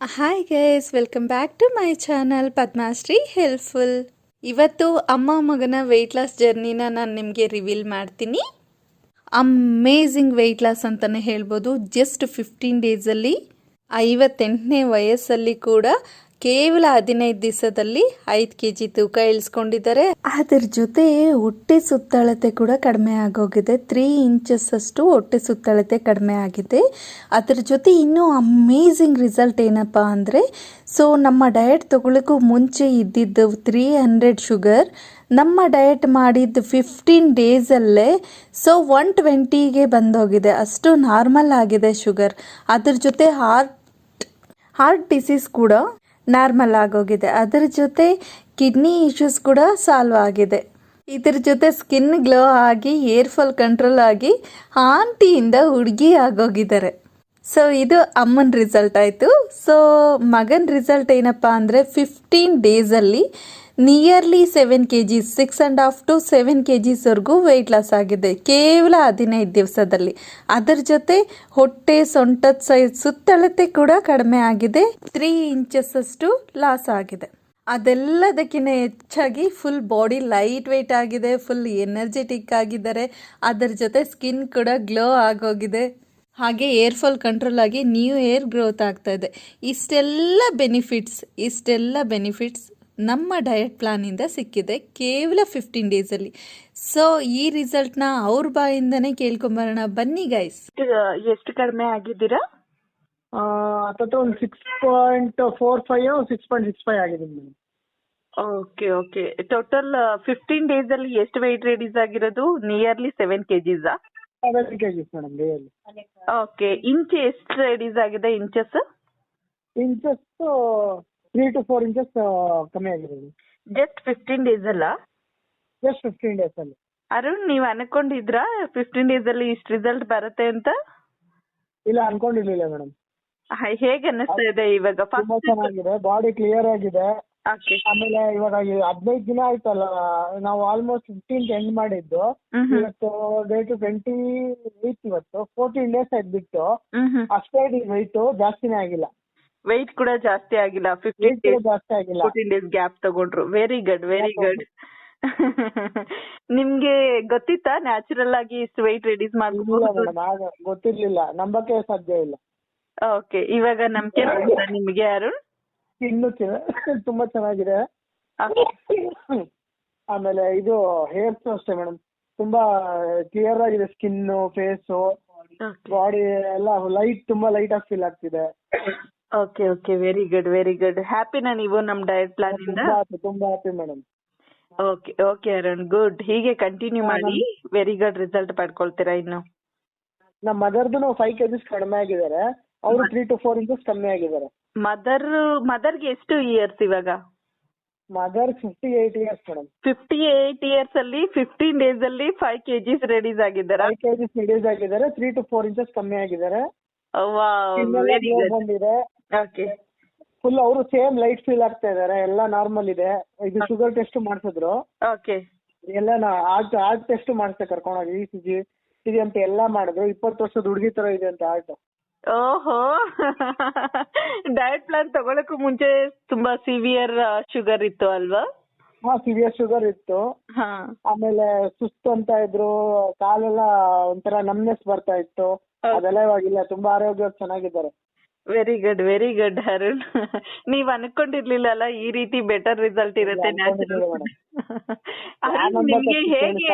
Hi guys welcome back to my channel Padmashree helpful ಇವತ್ತು ಅಮ್ಮ ಮಗನ ವೆಯ್ಟ್ ಲಾಸ್ ಜರ್ನಿನ ನಾನು ನಿಮಗೆ ರಿವೀಲ್ ಮಾಡ್ತೀನಿ. ಅಮೇಝಿಂಗ್ ವೆಯ್ಟ್ ಲಾಸ್ ಅಂತಲೇ ಹೇಳ್ಬೋದು. ಜಸ್ಟ್ ಫಿಫ್ಟೀನ್ ಡೇಸಲ್ಲಿ ಐವತ್ತೆಂಟನೇ ವಯಸ್ಸಲ್ಲಿ ಕೂಡ ಕೇವಲ ಹದಿನೈದು ದಿವಸದಲ್ಲಿ ಐದು ಕೆ ಜಿ ತೂಕ ಇಳಿಸ್ಕೊಂಡಿದ್ದಾರೆ. ಅದ್ರ ಜೊತೆ ಹೊಟ್ಟೆ ಸುತ್ತಳತೆ ಕೂಡ ಕಡಿಮೆ ಆಗೋಗಿದೆ. ತ್ರೀ ಇಂಚಸ್ ಅಷ್ಟು ಹೊಟ್ಟೆ ಸುತ್ತಳತೆ ಕಡಿಮೆ ಆಗಿದೆ. ಅದ್ರ ಜೊತೆ ಇನ್ನೂ ಅಮೇಝಿಂಗ್ ರಿಸಲ್ಟ್ ಏನಪ್ಪ ಅಂದರೆ ಸೊ ನಮ್ಮ ಡಯಟ್ ತಗೊಳ್ಳೋಕ್ಕೂ ಮುಂಚೆ ಇದ್ದಿದ್ದು ತ್ರೀ ಹಂಡ್ರೆಡ್ ಶುಗರ್ ನಮ್ಮ ಡಯಟ್ ಮಾಡಿದ್ದು ಫಿಫ್ಟೀನ್ ಡೇಸಲ್ಲೇ ಸೊ ಒನ್ ಟ್ವೆಂಟಿಗೆ ಬಂದೋಗಿದೆ. ಅಷ್ಟು ನಾರ್ಮಲ್ ಆಗಿದೆ ಶುಗರ್ ಅದ್ರ ಜೊತೆ ಹಾರ್ಟ್ ಹಾರ್ಟ್ ಡಿಸೀಸ್ ಕೂಡ ನಾರ್ಮಲ್ ಆಗೋಗಿದೆ. ಅದರ ಜೊತೆ ಕಿಡ್ನಿ ಇಶ್ಯೂಸ್ ಕೂಡ ಸಾಲ್ವ್ ಆಗಿದೆ. ಇದ್ರ ಜೊತೆ ಸ್ಕಿನ್ ಗ್ಲೋ ಆಗಿ ಏರ್ ಫಾಲ್ ಕಂಟ್ರೋಲ್ ಆಗಿ ಆಂಟಿಯಿಂದ ಹುಡುಗಿ ಆಗೋಗಿದ್ದಾರೆ. ಸೊ ಇದು ಅಮ್ಮನ ರಿಸಲ್ಟ್ ಆಯಿತು. ಸೊ ಮಗನ ರಿಸಲ್ಟ್ ಏನಪ್ಪ ಅಂದರೆ ಫಿಫ್ಟೀನ್ ಡೇಸಲ್ಲಿ nearly seven K G six and half to seven K ಜಿಸ್ವರೆಗೂ weight loss ಆಗಿದೆ. ಕೇವಲ ಹದಿನೈದು ದಿವಸದಲ್ಲಿ. ಅದರ ಜೊತೆ ಹೊಟ್ಟೆ ಸೊಂಟದ ಸೈಜ್ ಸುತ್ತಳತೆ ಕೂಡ ಕಡಿಮೆ ಆಗಿದೆ. ತ್ರೀ ಇಂಚಸ್ ಅಷ್ಟು ಲಾಸ್ ಆಗಿದೆ. ಅದೆಲ್ಲದಕ್ಕಿಂತ ಹೆಚ್ಚಾಗಿ ಫುಲ್ ಬಾಡಿ ಲೈಟ್ ವೆಯ್ಟ್ ಆಗಿದೆ. ಫುಲ್ ಎನರ್ಜೆಟಿಕ್ ಆಗಿದ್ದಾರೆ. ಅದರ ಜೊತೆ ಸ್ಕಿನ್ ಕೂಡ ಗ್ಲೋ ಆಗೋಗಿದೆ. ಹಾಗೆ ಏರ್ ಫಾಲ್ ಕಂಟ್ರೋಲ್ ಆಗಿ ನ್ಯೂ ಏರ್ ಗ್ರೋತ್ ಆಗ್ತಾ ಇದೆ. ಇಷ್ಟೆಲ್ಲ ಬೆನಿಫಿಟ್ಸ್ ಇಷ್ಟೆಲ್ಲ ಬೆನಿಫಿಟ್ಸ್ ನಮ್ಮ ಡಯಟ್ ಪ್ಲಾನಿಂದ ಸಿಕ್ಕಿದೆ ಕೇವಲ ಫಿಫ್ಟೀನ್ ಡೇಸಲ್ಲಿ ಸೊ ಈ ರಿಸಲ್ಟ್ನ ಅವ್ರ ಬಾಯಿಂದನೇ ಕೇಳ್ಕೊಂಬರೋಣ. ಬನ್ನಿ ಗೈಸ್ ಎಷ್ಟು ಕಡಿಮೆ ಆಗಿದ್ದೀರಾ? ಒಂದು six point four five six point six five ಆಗಿದೆ madam. Okay okay total fifteen days ಅಲ್ಲಿ ಎಷ್ಟು ವೆಯ್ಟ್ ರೇಡೀಸ್ ಆಗಿರೋದು? Nearly seven KGs seven K Gs madam okay inch ಎಷ್ಟು ರೇಡೀಸ್ ಆಗಿದೆ inches inches three to four inches ಕಮ್ಮಿ ಆಗಿರೋದು. ಜಸ್ಟ್ ಫಿಫ್ಟೀನ್ ಡೇಸ್ ಅಲ್ಲ? Just fifteen days ಅಲ್ಲಿ. ಅರುಣ್ ನೀವ್ ಅನ್ಕೊಂಡಿದ್ರಾ ಫಿಫ್ಟೀನ್ ಡೇಸ್ ಅಲ್ಲಿ ಇಷ್ಟು ರಿಸಲ್ಟ್ ಬರುತ್ತೆ ಅಂತ? ಇಲ್ಲ ಅನ್ಕೊಂಡಿರ್ಲಿಲ್ಲ ಮೇಡಮ್ ಹೇಗೆ ಅನ್ನಿಸ್ತಾ ಇದೆ ಇವಾಗ? ತುಂಬಾ ಚೆನ್ನಾಗಿದೆ ಬಾಡಿ ಕ್ಲಿಯರ್ ಆಗಿದೆ. ಆಮೇಲೆ ಇವಾಗ ಹದಿನೈದು ದಿನ ಆಯ್ತಲ್ಲ ನಾವು ಆಲ್ಮೋಸ್ಟ್ ಫಿಫ್ಟೀನ್ ಎಂಡ್ ಮಾಡಿದ್ದು. ಇವತ್ತು ಡೇಟ್ ಟ್ವೆಂಟಿ ಏಯ್ತ್ ಇವತ್ತು ಫೋರ್ಟೀನ್ ಡೇಸ್ ಆಯ್ತು ಬಿಟ್ಟು. ಅಷ್ಟೇ weight ಜಾಸ್ತಿನೇ ಆಗಿಲ್ಲ. ವೆಯ್ಟ್ ಕೂಡ ಜಾಸ್ತಿ ಆಗಿಲ್ಲ. fifteen days fourteen days gap ತಗೊಂಡ್ರು. ವೆರಿ ಗುಡ್ ವೆರಿ ಗುಡ್ ನಿಮ್ಗೆ ಗೊತ್ತಿತ್ತಾ? ನ್ಯಾಚುರಲ್ ಆಗಿ ಇಷ್ಟು weight reduce ಮಾಡ್ಬೋದು ಗೊತ್ತಿರ್ಲಿಲ್ಲ. ನಂಬಕ್ಕೆ ಸಾಧ್ಯ ಇಲ್ಲ. ಓಕೆ ಇವಾಗ ನಂಬಿಕೆ ನಿಮ್ಗೆ ಅರುಣ್? ಇನ್ನು ತುಂಬಾ ಚೆನ್ನಾಗಿದೆ. ಆಮೇಲೆ ಇದು ಹೇರ್ಸ್ ಅಷ್ಟೇ ಮೇಡಮ್ ತುಂಬಾ ಕ್ಲಿಯರ್ ಆಗಿದೆ ಸ್ಕಿನ್ ಫೇಸ್. ಬಾಡಿ ಎಲ್ಲ ಲೈಟ್ ತುಂಬಾ ಲೈಟ್ ಆಗಿ ಫೀಲ್ ಆಗ್ತಿದೆ. Okay okay very good very ಗುಡ್ನ ನೀವು ನಮ್ diet plan ಇಂದ? ತುಂಬಾ happy, madam. Okay okay Arun good ಹೀಗೆ ಕಂಟಿನ್ಯೂ ಮಾಡಿ. ವೆರಿ ಗುಡ್ ರಿಸಲ್ಟ್ ಪಡ್ಕೊಳ್ತೀರಾ ಇನ್ನು? ನಮ್ಮ ದುನು ಫೈವ್ kgs ಕಡಿಮೆ ಆಗಿದ್ದಾರೆ. ಅವರು ತ್ರೀ ಟು ಫೋರ್ ಇಂಚಸ್ ಕಮ್ಮಿ ಆಗಿದ್ದಾರೆ. ಮದರ್ಗೆ ಎಷ್ಟು ಇಯರ್ಸ್ ಇವಾಗ? Mother fifty eight years madam fifty eight years ಅಲ್ಲಿ ಫಿಫ್ಟೀನ್ ಡೇಸ್ ಅಲ್ಲಿ ಫೈವ್ ಕೆಜಿಸ್ ರೆಡೀಸ್ ಆಗಿದ್ದಾರೆ? ಫೈವ್ ಕೆಜಿಸ್ ರಿಡ್ಯೂಸ್ ಆಗಿದ್ದಾರೆ. ತ್ರೀ ಟು ಫೋರ್ ಇಂಚಸ್ ಕಮ್ಮಿ ಆಗಿದ್ದಾರೆ. ವೆರಿ ಗುಡ್ ಬಂದಿದೆ. ಫುಲ್ ಅವರು ಸೇಮ್ ಲೈಟ್ ಫೀಲ್ ಆಗ್ತಾ ಇದಾರೆ ಎಲ್ಲ ನಾರ್ಮಲ್ ಇದೆ. ಇದು ಶುಗರ್ ಟೆಸ್ಟ್ ಮಾಡಿಸಿದ್ರು. ಓಕೆ ಎಲ್ಲ ಆರ್ಟ್ ಆರ್ಟ್ ಟೆಸ್ಟ್ ಮಾಡಿಸ್ದೆ ಕರ್ಕೊಂಡೋಗಿ ಇ ಸಿ ಜಿ ಸಿ ಅಂತ ಎಲ್ಲ ಮಾಡಿದ್ರು. ಇಪ್ಪತ್ತು ವರ್ಷದ ಹುಡುಗಿ ತರ ಇದೆ ಅಂತ ಆರ್ಟ್. ಓಹೋ. ಡಯಟ್ ಪ್ಲಾನ್ ತಗೊಳಕ್ಕೂ ಮುಂಚೆ ತುಂಬಾ ಸಿವಿಯರ್ ಶುಗರ್ ಇತ್ತು ಅಲ್ವಾ? ಹಾ ಸಿವಿಯರ್ ಶುಗರ್ ಇತ್ತು. ಆಮೇಲೆ ಸುಸ್ತು ಅಂತ ಇದ್ರು ಕಾಲೆಲ್ಲ ಒಂಥರ ನಮ್ನೆಸ್ ಬರ್ತಾ ಇತ್ತು. ಅದೆಲ್ಲ ಇವಾಗಿಲ್ಲ ತುಂಬಾ ಆರೋಗ್ಯ ಚೆನ್ನಾಗಿದ್ದಾರೆ. Very good very good Arun ನೀವ್ ಅನ್ಕೊಂಡಿರ್ಲಿಲ್ಲಲ್ಲ ಈ ರೀತಿ ಬೆಟರ್ ರಿಸಲ್ಟ್ ಇರುತ್ತೆ. ಅರುಣ್ ನಿಮ್ಗೆ ಹೇಗೆ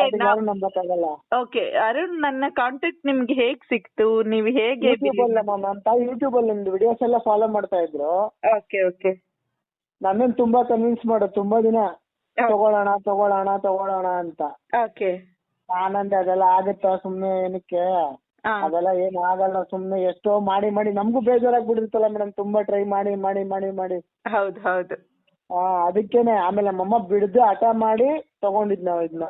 ಓಕೆ ಅರುಣ್ ನನ್ನ ಕಾಂಟ್ಯಾಕ್ಟ್ ನಿಮ್ಗೆ ಹೇಗ್ ಸಿಕ್ತು? ನೀವ್ ಹೇಗೆ ಯೂಟ್ಯೂಬ್ ಅಲ್ಲಿ ತಾಯಿ ಯೂಟ್ಯೂಬ್ ಅಲ್ಲಿ ನಿಮ್ದು ವಿಡಿಯೋಸ್ ಎಲ್ಲ ಫಾಲೋ ಮಾಡ್ತಾ ಇದ್ರು. ಓಕೆ ಓಕೆ ನನ್ನನ್ ತುಂಬಾ ಕನ್ವಿನ್ಸ್ ಮಾಡೋದು ತುಂಬಾ ದಿನ ತಗೊಳ್ಳೋಣ ತಗೊಳ್ಳೋಣ ತಗೊಳ್ಳೋಣ ಅಂತ. ಓಕೆ ನಾನಂದೆ ಅದೆಲ್ಲ ಆಗುತ್ತಾ ಸುಮ್ನೆ ಏನಕ್ಕೆ? ಅದೆಲ್ಲ ಏನ್ ಆಗಲ್ಲ ಸುಮ್ನೆ ಎಷ್ಟೋ ಮಾಡಿ ಮಾಡಿ ನಮಗೂ ಬೇಜಾರಾಗ್ಬಿಟ್ಟಿರ್ತಲ್ಲ ಮೇಡಮ್ ತುಂಬಾ ಟ್ರೈ ಮಾಡಿ ಮಾಡಿ ಮಾಡಿ ಮಾಡಿ. ಹೌದು ಹೌದು. ಆ ಅದಕ್ಕೇನೆ ಆಮೇಲೆ ನಮ್ಮಮ್ಮ ಬಿಡದೆ ಹಠ ಮಾಡಿ ತಗೊಂಡಿದ್ ನಾವ್ ಇದನ್ನ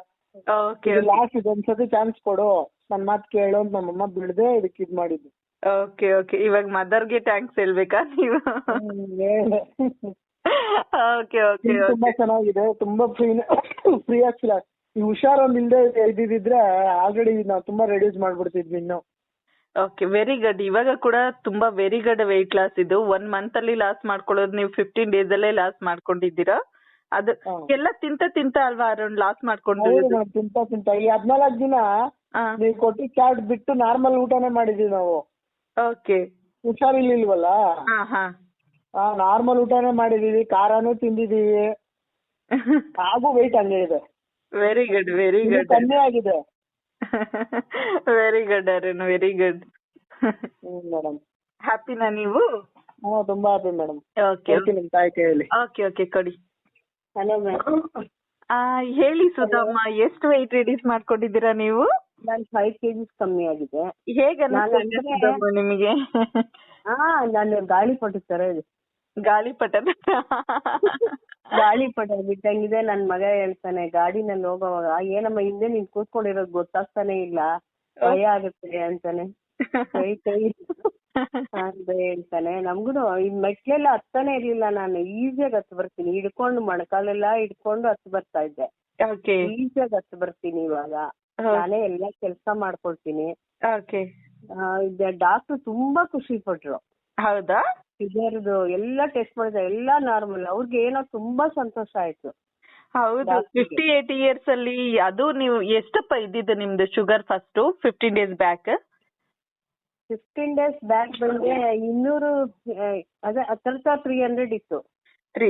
ಓಕೆ ಲಾಸ್ಟ್ ಇದೊಂದ್ಸತಿ ಚಾನ್ಸ್ ಕೊಡು ನನ್ ಮಾತ್ ಕೇಳು ಅಂತ ನಮ್ಮಮ್ಮ ಬಿಡದೆ ಇದಕ್ಕೆ ಇದ್ ಮಾಡಿದ್ದು. ಓಕೆ ಓಕೆ ಇವಾಗ ಮದರ್ಗೆ ಥ್ಯಾಂಕ್ಸ್ ಹೇಳ್ಬೇಕಾ ನೀವು. ಓಕೆ ಓಕೆ ತುಂಬಾ ಚೆನ್ನಾಗಿದೆ ತುಂಬಾ ಫ್ರೀ ಫ್ರೀ ಆಗ್ತಿಲ್ಲ. ಈ ಹುಷಾರ್ ಒಂದ್ ಇಲ್ದೆ ಇದ್ದಿದ್ರೆ ಆಲ್ರೆಡಿ ನಾವು ತುಂಬಾ ರೆಡ್ಯೂಸ್ ಮಾಡ್ಬಿಡ್ತಿದ್ವಿ ಇನ್ನು. ಓಕೆ ವೆರಿ ಗುಡ್ ಇವಾಗ ಕೂಡ ತುಂಬಾ ವೆರಿ ಗುಡ್ weight loss ಇದು. ಒನ್ ಮಂತ್ ಅಲ್ಲಿ ಲಾಸ್ ಮಾಡ್ಕೊಳ್ಳೋದು ನೀವು ಫಿಫ್ಟೀನ್ ಡೇಸ್ ಅಲ್ಲೇ ಲಾಸ್ ಮಾಡ್ಕೊಂಡಿದ್ದೀರಾ? ಅದು. ಎಲ್ಲ ತಿಂತ ತಿಂತ ಅಲ್ವಾ ಅರುಣ್ ಲಾಸ್ ಹೌದು ತಿಂತಾ ತಿಂತ. ಈ ಹದ್ನಾಲ್ಕು ದಿನ ನೀವು ಕೊಟ್ಟಿ ಚಾರ್ಟ್ ಬಿಟ್ಟು ನಾರ್ಮಲ್ ಊಟನೇ ಮಾಡಿದೀವಿ ನಾವು. ಓಕೆ ಹುಷಾರಿರ್ಲಿಲ್ವಲ್ಲ? ನಾರ್ಮಲ್ ಊಟನೇ ಮಾಡಿದೀವಿ. ಖಾರನೂ ತಿಂದಿದೀವಿ. ಹಾಗೂ ವೆಯ್ಟ್ ಹಂಗೆ ಇದೆ. ವೆರಿ ಗುಡ್ ವೆರಿ ಗುಡ್ ಕಮ್ಮಿ ಆಗಿದೆ. Very good Arun very good madam ಹ್ಯಾಪಿನಾ ನೀವು? ತುಂಬಾ ಹ್ಯಾಪಿ ಮೇಡಮ್ ಓಕೆ ಹೇಳ್ತೀನಿ ನಿಮ್ ತಾಯಿ ಕೈಯಲ್ಲಿ ಓಕೆ ಓಕೆ ಕೊಡಿ. ಹಲೋ ಮೇಡಮ್ ಆ, ಹೇಳಿ ಸುಧಮ್ಮ ಎಷ್ಟು weight ರಿಡ್ಯೂಸ್ ಮಾಡ್ಕೊಂಡಿದ್ದೀರಾ ನೀವು? ನಾನು ಫೈವ್ ಕೆಜಿಸ್ ಕಮ್ಮಿ ಆಗಿದೆ. ಹೇಗೆ ನಾನು ಸುಧಮ್ಮ ನಿಮಗೆ? ಹಾ ನಾನು ಗಾಳಿಪಟ ತರ ಇದೆ ಗಾಳಿಪಟ ಗಾಳಿಪಟ ಬಿಟ್ಟಂಗಿದೆ ನನ್ ಮಗ ಹೇಳ್ತಾನೆ ಗಾಡಿನಲ್ಲಿ ಹೋಗೋವಾಗ ಏನಮ್ಮ ಹಿಂದೆ ನೀನ್ ಕೂತ್ಕೊಂಡಿರೋದು ಗೊತ್ತಾಗ್ತಾನೆ ಇಲ್ಲ ಭಯ ಆಗುತ್ತೆ ಅಂತಾನೆ. ಕೈ ಕೈ. ಅಂತ ಹೇಳ್ತಾನೆ. ನಮ್ಗುನು ಈ ಮೆಟ್ಲೆಲ್ಲ ಹತ್ತಾನೆ ಇರ್ಲಿಲ್ಲ ನಾನು ಈಸಿಯಾಗಿ ಹತ್ತು ಬರ್ತೀನಿ. ಹಿಡ್ಕೊಂಡು ಮೊಣಕಾಲೆಲ್ಲ ಹಿಡ್ಕೊಂಡು ಹತ್ತು ಬರ್ತಾ ಇದ್ದೆ. ಈಸಿಯಾಗಿ ಹತ್ತು ಬರ್ತೀನಿ ಇವಾಗ. ನಾನೇ ಎಲ್ಲ ಕೆಲಸ ಮಾಡ್ಕೊಳ್ತೀನಿ. ಡಾಕ್ಟರ್ ತುಂಬಾ ಖುಷಿ ಪಟ್ರು ಹೌದಾ? ಇದರದು ಎಲ್ಲ ಟೆಸ್ಟ್ ಮಾಡಿದ ಎಲ್ಲ ನಾರ್ಮಲ್ ಅವ್ರಿಗೆ ಏನೋ ತುಂಬಾ ಸಂತೋಷ ಆಯ್ತು. ಹೌದು. ಫಿಫ್ಟಿ ಏಟ್ ಇಯರ್ಸ್ ಅಲ್ಲಿ ಅದು ನೀವು ಎಷ್ಟಪ್ಪ ಇದ್ದಿದ್ದು ನಿಮ್ದು sugar first fifteen days back fifteen days back ಬಂದ್ರೆ ಇನ್ನೂರು ಅದೇ ಹತ್ರ ತ್ರೀ ಹಂಡ್ರೆಡ್ ಇತ್ತು.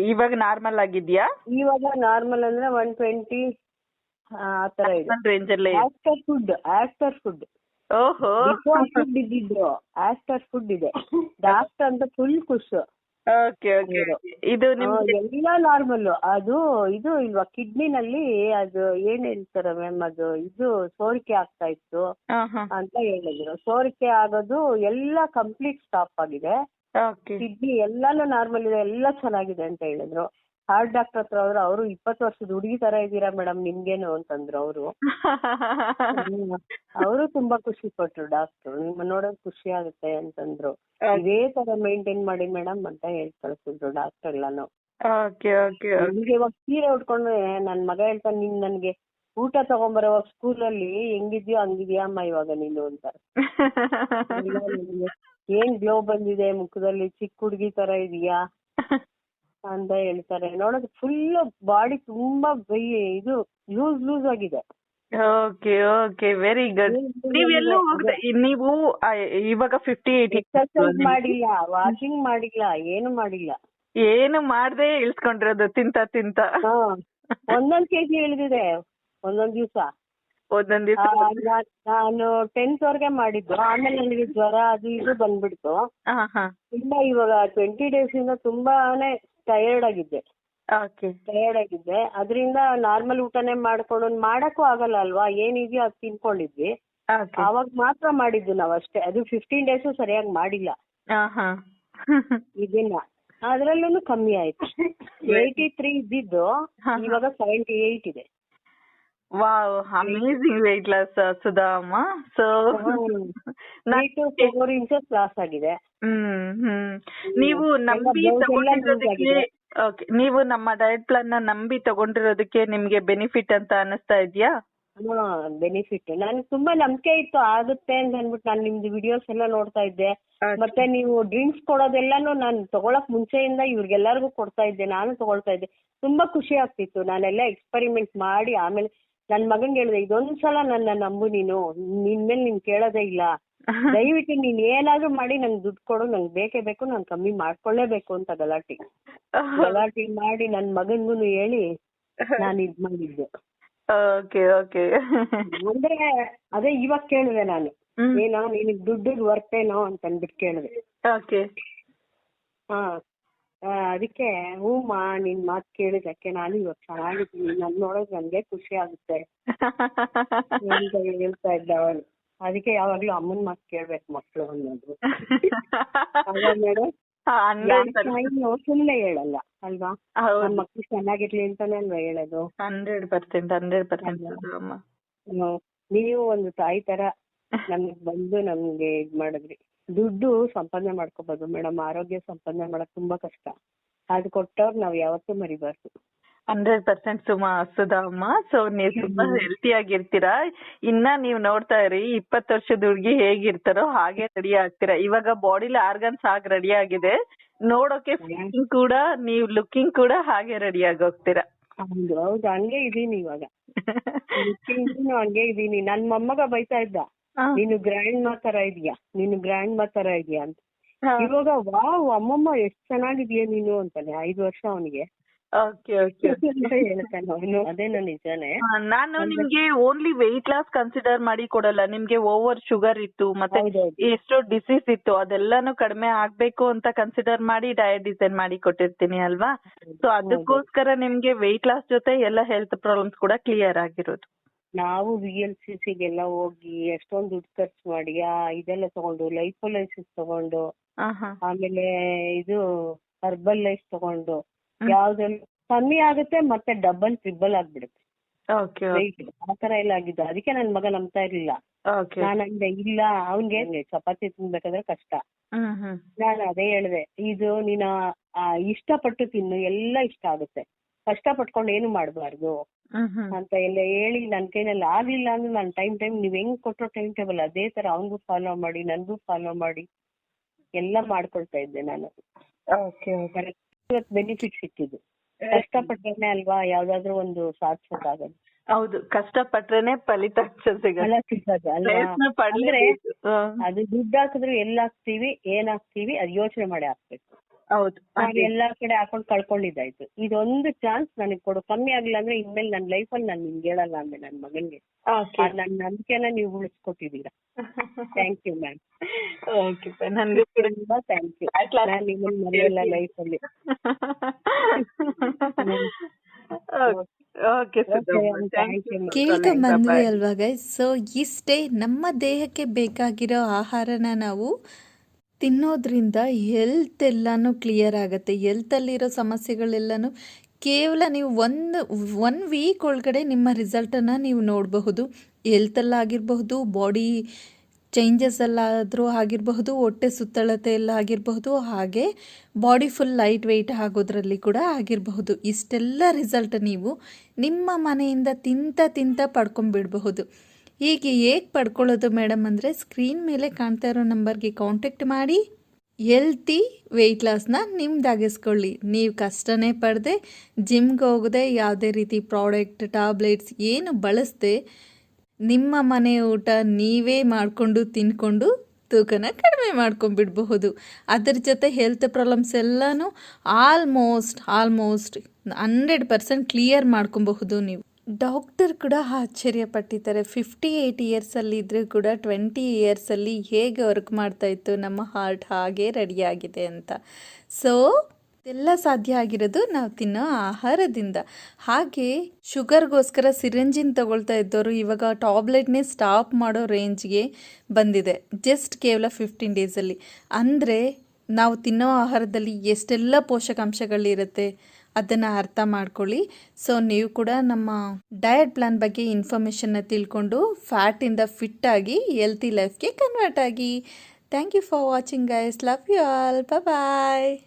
ಇವಾಗ ನಾರ್ಮಲ್ ಆಗಿದ್ಯಾ? ಇವಾಗ ನಾರ್ಮಲ್ ಅಂದ್ರೆ ಒನ್ ಟ್ವೆಂಟಿ ಆ ತರ ಇದೆ. ರೇಂಜ್ ಅಲ್ಲೇ. After food after food food after food ಇದೆ. ಡಾಕ್ಟರ್ ಅಂತ ಫುಲ್ ಖುಷ್. ಇದು ಎಲ್ಲ ನಾರ್ಮಲ್ ಅದು ಇದು ಇಲ್ವಾ ಕಿಡ್ನಿನಲ್ಲಿ ಅದು ಏನ್ ಹೇಳ್ತಾರೆ ಮ್ಯಾಮ್ ಅದು ಇದು ಸೋರಿಕೆ ಆಗ್ತಾ ಇತ್ತು ಅಂತ ಹೇಳಿದ್ರು. ಸೋರಿಕೆ ಆಗೋದು ಎಲ್ಲ ಕಂಪ್ಲೀಟ್ ಸ್ಟಾಪ್ ಆಗಿದೆ. ಕಿಡ್ನಿ ಎಲ್ಲಾನು ನಾರ್ಮಲ್ ಇದೆ ಎಲ್ಲ ಚೆನ್ನಾಗಿದೆ ಅಂತ ಹೇಳಿದ್ರು. ಹಾರ್ಟ್ ಡಾಕ್ಟರ್ ಹತ್ರ ಹೋದ್ರೆ ಅವರು ಇಪ್ಪತ್ತು ವರ್ಷದ ಹುಡುಗಿ ತರ ಇದ್ದೀರಾ ಮೇಡಮ್ ನಿಮ್ಗೇನು ಅಂತಂದ್ರು ಅವರು. ಅವರು ತುಂಬಾ ಖುಷಿ ಪಟ್ರು ಡಾಕ್ಟರ್ ನಿಮ್ಮ ನೋಡೋದ್ ಖುಷಿ ಆಗುತ್ತೆ ಅಂತಂದ್ರು. ಇದೇ ತರ ಮೇಂಟೈನ್ ಮಾಡಿ ಮೇಡಮ್ ಅಂತ ಹೇಳಿ ಕಳ್ಸಿದ್ರು ಡಾಕ್ಟರ್ ಎಲ್ಲಾನು. ನಿಮ್ಗೆ ಇವಾಗ ಸೀರೆ ಉಟ್ಕೊಂಡು ನನ್ ಮಗ ಹೇಳ್ತಾನೆ ನೀನ್ ನನ್ಗೆ ಊಟ ತಗೊಂಬರೋವಾಗ ಸ್ಕೂಲಲ್ಲಿ ಹೆಂಗಿದ್ಯೋ ಹಂಗಿದ್ಯಾ ಅಮ್ಮ ಇವಾಗ ನೀನು ಅಂತ. ಏನ್ ಗ್ಲೋ ಬಂದಿದೆ ಮುಖದಲ್ಲಿ ಚಿಕ್ಕ ಹುಡುಗಿ ತರ ಇದೀಯಾ? ಅಂತ ಹೇಳ್ತಾರೆ. ನೋಡೋದು ಫುಲ್ ಬಾಡಿ ತುಂಬಾ ಇದು ಲೂಸ್ ಲೂಸ್ ಆಗಿದೆ. ಓಕೆ ಓಕೆ ವೆರಿ ಗುಡ್ ಎಲ್ಲೂ ಹೋಗದೆ ನೀವು ಇವಾಗ ಫಿಫ್ಟಿ ಏಟ್ ಎಕ್ಸರ್ಸೈಸ್ ಮಾಡಿಲ್ಲ ವಾಷಿಂಗ್ ಮಾಡಿಲ್ಲ ಏನು ಮಾಡಿಲ್ಲ. ಏನು ಮಾಡ್ದೆ ಇಳ್ಸ್ಕೊಂಡಿರೋದು ತಿಂತ ತಿಂತ. ಒಂದೊಂದ್ ಕೆಜಿ ಇಳಿದಿದೆ ಒಂದೊಂದ್ ದಿವ್ಸ. ಒಂದೊಂದ್ ದಿವಸ. ನಾನು ಟೆಂತ್ ವರ್ಗೆ ಮಾಡಿದ್ದು ಆಮೇಲೆ ನನಗೆ ಜ್ವರ ಅದು ಇದು ಬಂದ್ಬಿಡ್ತು. ಇಲ್ಲ ಇವಾಗ ಟ್ವೆಂಟಿ ಡೇಸ್ ಇಂದ ತುಂಬಾನೇ ಟಯರ್ಡ್ ಆಗಿದ್ದೆ. ಟಯರ್ಡ್ ಆಗಿದ್ದೆ. ಅದರಿಂದ ನಾರ್ಮಲ್ ಊಟನೇ ಮಾಡ್ಕೊಂಡು ಮಾಡಕ್ಕೂ ಆಗಲ್ಲ ಅಲ್ವಾ? ಏನಿದೆಯೋ ಅದು ತಿನ್ಕೊಂಡಿದ್ವಿ. ಅವಾಗ ಮಾತ್ರ ಮಾಡಿದ್ದು ನಾವ್ ಅಷ್ಟೇ. ಅದು ಫಿಫ್ಟೀನ್ ಡೇಸ್ ಸರಿಯಾಗಿ ಮಾಡಿಲ್ಲ. ಇದನ್ನ ಅದ್ರಲ್ಲೂ ಕಮ್ಮಿ ಆಯ್ತು. ಏಯ್ಟಿ ತ್ರೀ ಇದ್ದಿದ್ದು. ಇವಾಗ ಸೆವೆಂಟಿ ಏಯ್ಟ್ ಇದೆ wow amazing weight loss Sudha ಅಮ್ಮ ಸೊ ಫೋರ್ ಇಂಚಸ್ ಲಾಸ್ ಆಗಿದೆ. ಹ್ಮ್ ಹ್ಮ್. ನೀವು ನಂಬಿ ತಗೊಂಡಿರೋದಕ್ಕೆ ಓಕೆ ನೀವು ನಮ್ಮ ಡಯಟ್ ಪ್ಲಾನ್ನ ನಂಬಿ ತಗೊಂಡಿರೋದಕ್ಕೆ ನಿಮ್ಗೆ ಬೆನಿಫಿಟ್ ಅಂತ ಅನಿಸ್ತಾ ಇದೆಯಾ? ಹಾ ಬೆನಿಫಿಟ್ ನನ್ಗೆ ತುಂಬಾ ನಂಬಿಕೆ ಇತ್ತು ಆಗುತ್ತೆ ಅಂತ ಅಂದ್ಬಿಟ್ಟು ನಾನು ನಿಮ್ದು ವಿಡಿಯೋಸ್ ಎಲ್ಲ ನೋಡ್ತಾ ಇದ್ದೆ. ಮತ್ತೆ ನೀವು ಡ್ರಿಂಕ್ಸ್ ಕೊಡೋದೆಲ್ಲಾನು ನಾನು ತಗೊಳಕ್ ಮುಂಚೆಯಿಂದ ಇವ್ರಿಗೆಲ್ಲರಿಗೂ ಕೊಡ್ತಾ ಇದ್ದೆ ನಾನು ತಗೊಳ್ತಾ ಇದ್ದೆ. ತುಂಬಾ ಖುಷಿ ಆಗ್ತಿತ್ತು ನಾನೆಲ್ಲ ಎಕ್ಸ್ಪೆರಿಮೆಂಟ್ ಮಾಡಿ ಆಮೇಲೆ ನನ್ನ ಮಗಂಗೆ ಹೇಳಿದೆ ಇದೊಂದ್ಸಲ ನನ್ನ ನಂಬು ನೀನು ನಿನ್ ಮೇಲೆ ನೀನ್ ಕೇಳೋದೇ ಇಲ್ಲ. ದಯವಿಟ್ಟು ನೀನ್ ಏನಾದ್ರೂ ಮಾಡಿ ನಂಗ್ ದುಡ್ಡು ಕೊಡು ನಂಗ್ ಬೇಕೇ ಬೇಕು ನಾನು ಕಮ್ಮಿ ಮಾಡ್ಕೊಳ್ಳೇಬೇಕು ಅಂತ ಗಲಾಟೆ. ಗಲಾಟೆ ಮಾಡಿ ನನ್ ಮಗನ್ಗೂನು ಹೇಳಿ ನಾನು ಇದ್ ಮಾಡಿದ್ದೆ. Okay okay. ಅಂದ್ರೆ ಅದೇ ಇವಾಗ ಕೇಳಿದೆ ನಾನು. ಏನೋ ನಿನಗ್ ದುಡ್ಡಿಗೆ ವರ್ತೇನೋ ಅಂತ ಅಂದ್ಬಿಟ್ಟು ಕೇಳಿದೆ. ಓಕೆ. ಹಾ ಅದಕ್ಕೆ ಹ್ಞೂಮ್ಮ ನಿನ್ ಮಾತು ಕೇಳಿದಕ್ಕೆ ನಾನು ಇವಾಗ ಚೆನ್ನಾಗಿದ್ದೀನಿ. ನನ್ ನೋಡೋದ್ ನನ್ಗೆ ಖುಷಿ ಆಗುತ್ತೆ. ಅಂತ ಹೇಳ್ತಾ ಇದ್ದ ಅವಳು ಅದಕ್ಕೆ ಯಾವಾಗ್ಲೂ ಅಮ್ಮನ್ ಮಾತು ಕೇಳ್ಬೇಕು ಮಕ್ಳು ಅನ್ನೋದು. ಮೇಡಮ್ ಸುಮ್ನೆ ಹೇಳಲ್ಲ ಅಲ್ವಾ? ಮಕ್ಳು ಚೆನ್ನಾಗಿರ್ಲಿ ಅಂತಾನೆ ಅಲ್ವಾ ಹೇಳೋದು? Hundred percent hundred percent. ನೀವು ಒಂದು ತಾಯಿ ತರ ನಮ್ಗೆ ಬಂದು ನಮ್ಗೆ ಇದ್ ಮಾಡಿದ್ರಿ. ದುಡ್ಡು ಸಂಪಾದನೆ ಮಾಡ್ಕೋಬಹುದು ಮೇಡಮ್ ಆರೋಗ್ಯ ಸಂಪಾದನೆ ಮಾಡಕ್ ತುಂಬಾ ಕಷ್ಟ. ಅದ್ ಕೊಟ್ಟವ್ರು ನಾವ್ ಯಾವತ್ತೂ ಮರಿಬಾರ್ದು. ಹಂಡ್ರೆಡ್ ಪರ್ಸೆಂಟ್ ಸುಮಾ ಸುಧಾ ಅಮ್ಮ. ಸೊ ನೀವ್ ತುಂಬಾ ಹೆಲ್ತಿ ಆಗಿರ್ತೀರಾ. ಇನ್ನ ನೀವ್ ನೋಡ್ತಾ ಇರಿ ಇಪ್ಪತ್ತು ವರ್ಷದ ಹುಡ್ಗಿ ಹೇಗಿರ್ತಾರೋ ಹಾಗೆ ರೆಡಿ ಆಗ್ತೀರಾ. ಇವಾಗ ಬಾಡಿಲಿ ಆರ್ಗನ್ಸ್ ಆಗಿ ರೆಡಿ ಆಗಿದೆ. ನೋಡೋಕೆ ಕೂಡ ನೀವ್ ಲುಕಿಂಗ್ ಕೂಡ ಹಾಗೆ ರೆಡಿ ಆಗಿ ಹೋಗ್ತೀರಾ. ಹೌದು ಹೌದು. ಹಂಗೆ ಇದೀನಿ ಇವಾಗ. ಹಂಗೆ ಇದೀನಿ ನನ್ ಮೊಮ್ಮಗ ಬೈತಾ ಇದ್ದ ನೀನು ಗ್ರ್ಯಾಂಡ್ ಮಾ ತರ ಇದೀಯಾ? ನೀನು ಗ್ರ್ಯಾಂಡ್ ಮಾ ತರ ಇದೀಯಾ? ಅಂತ. ಇವಾಗ ವಾವ್ ಅಮ್ಮಮ್ಮ ಎಷ್ಟ್ ಚೆನ್ನಾಗಿದ್ಯಾ ನೀನು? ಅಂತಾನೆ ಐದು ವರ್ಷ ಅವನಿಗೆ. ಅದೇನೋ ನಿಜಾನೇ? ನಾನು ನಿಮ್ಗೆ ಓನ್ಲಿ ವೆಯ್ಟ್ ಲಾಸ್ ಕನ್ಸಿಡರ್ ಮಾಡಿ ಕೊಡಲ್ಲ. ನಿಮ್ಗೆ ಓವರ್ ಶುಗರ್ ಇತ್ತು ಮತ್ತೆ. ಎಷ್ಟೋ ಡಿಸೀಸ್ ಇತ್ತು. ಅದೆಲ್ಲಾನು ಕಡಿಮೆ ಆಗ್ಬೇಕು ಅಂತ ಕನ್ಸಿಡರ್ ಮಾಡಿ ಡಯಟ್ ಡಿಸೈನ್ ಮಾಡಿ ಕೊಟ್ಟಿರ್ತೀನಿ ಅಲ್ವಾ? ಸೊ ಅದಕ್ಕೋಸ್ಕರ ನಿಮ್ಗೆ ವೆಯ್ಟ್ ಲಾಸ್ ಜೊತೆ ಎಲ್ಲ ಹೆಲ್ತ್ ಪ್ರಾಬ್ಲಮ್ಸ್ ಕೂಡ ಕ್ಲಿಯರ್ ಆಗಿರೋದು. ನಾವು ವಿ ಎಲ್ ಸಿ ಸಿಗೆಲ್ಲ ಹೋಗಿ ಎಷ್ಟೊಂದು ದುಡ್ಡು ಖರ್ಚು ಮಾಡಿ ಇದೆಲ್ಲ ತಗೊಂಡು ಲೈಫೋಲೈಸಿಸ್ ತಗೊಂಡು ಆಮೇಲೆ ಇದು ಹರ್ಬಲ್ ಲೈಫ್ ತಗೊಂಡು ಯಾವ್ದೆಲ್ಲ ಕಮ್ಮಿ ಆಗುತ್ತೆ ಮತ್ತೆ ಡಬಲ್ ಟ್ರಿಬಲ್ ಆಗ್ಬಿಡುತ್ತೆ. ಓಕೆ ಆ ತರ ಎಲ್ಲ ಆಗಿದ್ದು. ಅದಕ್ಕೆ ನನ್ ಮಗ ನಂಬ್ತಾ ಇರ್ಲಿಲ್ಲ. ಓಕೆ ನಾನ್ ಅಂದೆ ಇಲ್ಲ. ಅವ್ನ್ಗೆ ಚಪಾತಿ ತಿನ್ಬೇಕಾದ್ರೆ ಕಷ್ಟ. ನಾನು ಅದೇ ಹೇಳ್ದೆ. ಇದು ನೀನ ಇಷ್ಟಪಟ್ಟು ತಿನ್ನು. ಎಲ್ಲ ಇಷ್ಟ ಆಗುತ್ತೆ. ಕಷ್ಟ ಪಟ್ಕೊಂಡು ಏನು ಮಾಡ್ಬಾರ್ದು? ಅಂತ ಎಲ್ಲ ಹೇಳಿ ನನ್ ಕೈನಲ್ಲಿ ಆಗ್ಲಿಲ್ಲ ಅಂದ್ರೆ ನಾನು ಟೈಮ್ ಟೈಮ್ ನೀವ್ ಹೆಂಗ್ ಕೊಟ್ಟರೋ ಟೈಮ್ ಟೇಬಲ್ ಅದೇ ತರ ಅವನ್ಗೂ ಫಾಲೋ ಮಾಡಿ ನನ್ಗೂ ಫಾಲೋ ಮಾಡಿ ಎಲ್ಲ ಮಾಡ್ಕೊಳ್ತಾ ಇದ್ದೆ ನಾನು. ಓಕೆ ಇವತ್ತು ಬೆನಿಫಿಟ್ ಸಿಕ್ಕಿದ್ದು. ಕಷ್ಟಪಟ್ಟೇನೆ ಅಲ್ವಾ ಯಾವ್ದಾದ್ರು ಒಂದು ಸಾಧಿಸೋದಾಗದು ಹೌದು ಕಷ್ಟ ಪಟ್ರೇನೆ ಫಲಿತಾಂಶ ಸಿಗೋದು ಅಲ್ವಾ? ಅಂದ್ರೆ ಅದು ದುಡ್ಡು ಹಾಕಿದ್ರು ಎಲ್ಲಿ ಹಾಕ್ತಿವಿ ಏನ್ ಹಾಕ್ತಿವಿ ಅದು ಯೋಚನೆ ಮಾಡಿ ಹಾಕ್ಬೇಕು. ಎಲ್ಲಾ ಕಡೆ ಹಾಕೊಂಡು ಕಳ್ಕೊಂಡಿದ್ದಾಯ್ತು. ಇದೊಂದು ಚಾನ್ಸ್ ನನಗೆ ಕೊಡು. ಕಮ್ಮಿ ಆಗಿಲ್ಲ ಅಂದ್ರೆ ಇನ್ಮೇಲೆ ನನ್ನ ಲೈಫ್ ಅಲ್ಲಿ ನಾನು ನಿಮ್ಗೆ ಹೇಳಲ್ಲ ಅಂದೆ ನನ್ನ ಮಗನ್ಗೆ. ನನ್ನ ಆ ನನ್ ನಂಬಿಕೆನ ನೀವು ಉಳಿಸ್ಕೊಟ್ಟಿದ್ದೀರಾ. ಥ್ಯಾಂಕ್ ಯು ಮ್ಯಾಮ್ ಓಕೆ ನನ್ಗೂ ಕೂಡ ತುಂಬಾ ಥ್ಯಾಂಕ್ ಯು. ನಾನು ನಿಮ್ಮನ್ನ ಮರೆಯಲ್ಲ ಲೈಫಲ್ಲಿ ಓಕೆ ಕೇಳ್ತಾ ಬಂದ್ವಿ ಅಲ್ವಾ ಗೈಸ್ ಸೊ ಇಷ್ಟೇ ನಮ್ಮ ದೇಹಕ್ಕೆ ಬೇಕಾಗಿರೋ ಆಹಾರನ ನಾವು ತಿನ್ನೋದ್ರಿಂದ ಹೆಲ್ತ್ ಎಲ್ಲಾನು ಕ್ಲಿಯರ್ ಆಗುತ್ತೆ. ಹೆಲ್ತಲ್ಲಿರೋ ಸಮಸ್ಯೆಗಳೆಲ್ಲನೂ ಕೇವಲ ನೀವು ಒಂದು ಒನ್ ವೀಕ್ ಒಳಗಡೆ ನಿಮ್ಮ ರಿಸಲ್ಟನ್ನು ನೀವು ನೋಡಬಹುದು. ಹೆಲ್ತಲ್ಲಾಗಿರಬಹುದು ಬಾಡಿ ಚೇಂಜಸ್ ಎಲ್ಲಾದರೂ ಆಗಿರಬಹುದು, ಹೊಟ್ಟೆ ಸುತ್ತಳತೆ ಎಲ್ಲ ಆಗಿರಬಹುದು, ಹಾಗೆ ಬಾಡಿ ಫುಲ್ ಲೈಟ್ ವೆಯ್ಟ್ ಆಗೋದ್ರಲ್ಲಿ ಕೂಡ ಆಗಿರಬಹುದು. ಇಷ್ಟೆಲ್ಲ ರಿಸಲ್ಟ್ ನೀವು ನಿಮ್ಮ ಮನೆಯಿಂದ ತಿಂತ ತಿಂತ ಪಡ್ಕೊಂಬಿಡಬಹುದು ಹೀಗೆ ಹೇಗೆ ಪಡ್ಕೊಳ್ಳೋದು ಮೇಡಮ್ ಅಂದರೆ ಸ್ಕ್ರೀನ್ ಮೇಲೆ ಕಾಣ್ತಾ ಇರೋ ನಂಬರ್ಗೆ ಕಾಂಟ್ಯಾಕ್ಟ್ ಮಾಡಿ ಹೆಲ್ತಿ ವೆಯ್ಟ್ ಲಾಸ್ನ ನಿಮ್ದಾಗಿಸ್ಕೊಳ್ಳಿ. ನೀವು ಕಷ್ಟನೇ ಪಡದೆ ಜಿಮ್ಗೆ ಹೋಗದೆ, ಯಾವುದೇ ರೀತಿ ಪ್ರಾಡಕ್ಟ್ ಟ್ಯಾಬ್ಲೆಟ್ಸ್ ಏನು ಬಳಸದೆ, ನಿಮ್ಮ ಮನೆ ಊಟ ನೀವೇ ಮಾಡಿಕೊಂಡು, ತಿನ್ಕೊಂಡು ತೂಕನ ಕಡಿಮೆ ಮಾಡ್ಕೊಂಡ್ಬಿಡಬಹುದು. ಅದ್ರ ಜೊತೆ ಹೆಲ್ತ್ ಪ್ರಾಬ್ಲಮ್ಸ್ ಎಲ್ಲನೂ almost almost hundred percent clear ಮಾಡ್ಕೊಬಹುದು ನೀವು. ಡಾಕ್ಟರ್ ಕೂಡ ಆಶ್ಚರ್ಯಪಟ್ಟಿದ್ದಾರೆ. ಫಿಫ್ಟಿ ಏಯ್ಟ್ ಇಯರ್ಸಲ್ಲಿ ಇದ್ರೂ ಕೂಡ ಟ್ವೆಂಟಿ ಇಯರ್ಸಲ್ಲಿ ಹೇಗೆ ವರ್ಕ್ ಮಾಡ್ತಾ ಇತ್ತು, ನಮ್ಮ ಹಾರ್ಟ್ ಹಾಗೆ ರೆಡಿಯಾಗಿದೆ ಅಂತ. ಸೊ ಇದೆಲ್ಲ ಸಾಧ್ಯ ಆಗಿರೋದು ನಾವು ತಿನ್ನೋ ಆಹಾರದಿಂದ. ಹಾಗೆ ಶುಗರ್ಗೋಸ್ಕರ ಸಿರಂಜಿನ್ ತಗೊಳ್ತಾ ಇದ್ದವರು ಇವಾಗ ಟಾಬ್ಲೆಟ್ನೇ ಸ್ಟಾಪ್ ಮಾಡೋ ರೇಂಜ್ಗೆ ಬಂದಿದೆ ಜಸ್ಟ್ ಕೇವಲ ಫಿಫ್ಟೀನ್ ಡೇಸಲ್ಲಿ ಅಂದರೆ ನಾವು ತಿನ್ನೋ ಆಹಾರದಲ್ಲಿ ಎಷ್ಟೆಲ್ಲ ಪೋಷಕಾಂಶಗಳಿರುತ್ತೆ? ಅದನ್ನು ಅರ್ಥ ಮಾಡ್ಕೊಳ್ಳಿ. ಸೊ ನೀವು ಕೂಡ ನಮ್ಮ ಡಯಟ್ ಪ್ಲಾನ್ ಬಗ್ಗೆ ಇನ್ಫಾರ್ಮೇಷನ್ನ ತಿಳ್ಕೊಂಡು ಫ್ಯಾಟಿಂದ ಫಿಟ್ಟಾಗಿ ಹೆಲ್ತಿ ಲೈಫ್ಗೆ ಕನ್ವರ್ಟ್ ಆಗಿ. Thank you for watching guys love you all bye